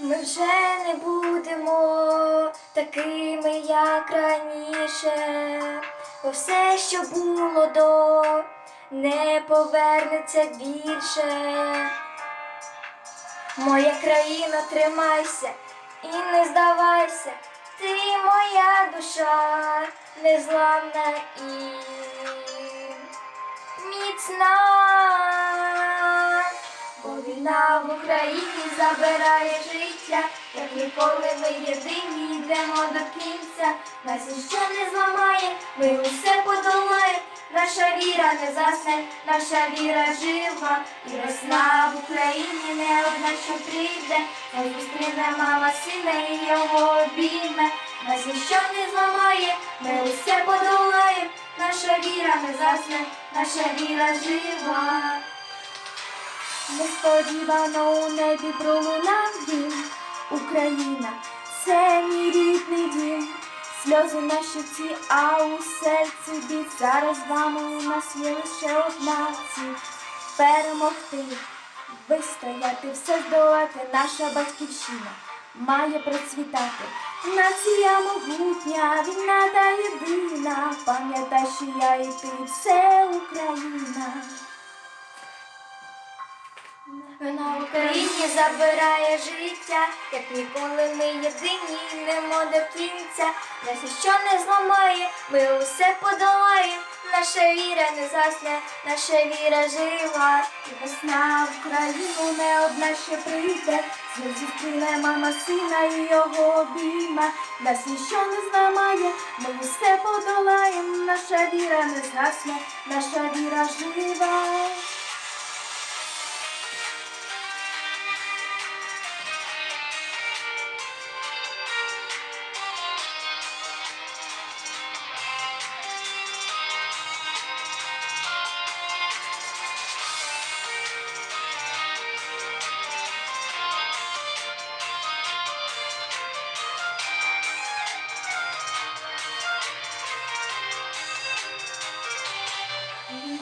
Ми вже не будемо такими, як раніше, бо все, що було до, не повернеться більше. Моя країна, тримайся і не здавайся, ти моя душа незламна і міцна. Війна в Україні забирає життя, як ніколи ми єдині йдемо до кінця. Нас ніщо не зламає, ми усе подолаємо. Наша віра не засне, наша віра жива, і весна в Україні не одна, що прийде, нас зустріне мама сина і його обійме. Нас ніщо не зламає, ми усе подолаємо. Наша віра не засне, наша віра жива. Несподівано у небі пролунав дім Україна, це мій рідний дім, сльози на щоці, а у серці біль. Зараз з вами у нас є лише одна ціль перемогти, вистояти, все здолати, наша батьківщина має процвітати. Нація могутня, війна та єдина, пам'ятай, що я і ти, все Україна. Вона в Україні забирає життя, як ніколи ми єдині йдемо до кінця. Нас ніщо не зламає, ми усе подолаємо. Наша віра не засне, наша віра жива. І весна в Україну не одна ще прийде. Знов зустріне мама сина і його обійме. Нас ніщо не зламає, ми усе подолаємо. Наша віра не згасне, наша віра жива.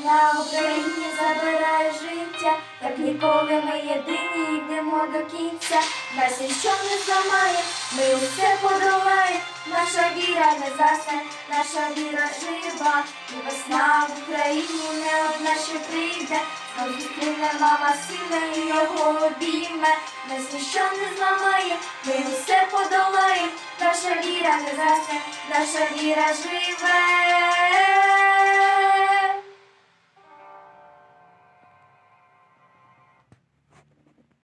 В Україні забирає життя, як ніколи ми єдині йдемо до кінця. Нас ніщо не зламає, ми усе подолаємо. Наша віра не засне, наша віра жива. І весна в Україні не одна ще прийде. Знов зустріне мама сина і його обійме. Нас ніщо не зламає, ми усе подолаємо. Наша віра не засне, наша віра живе.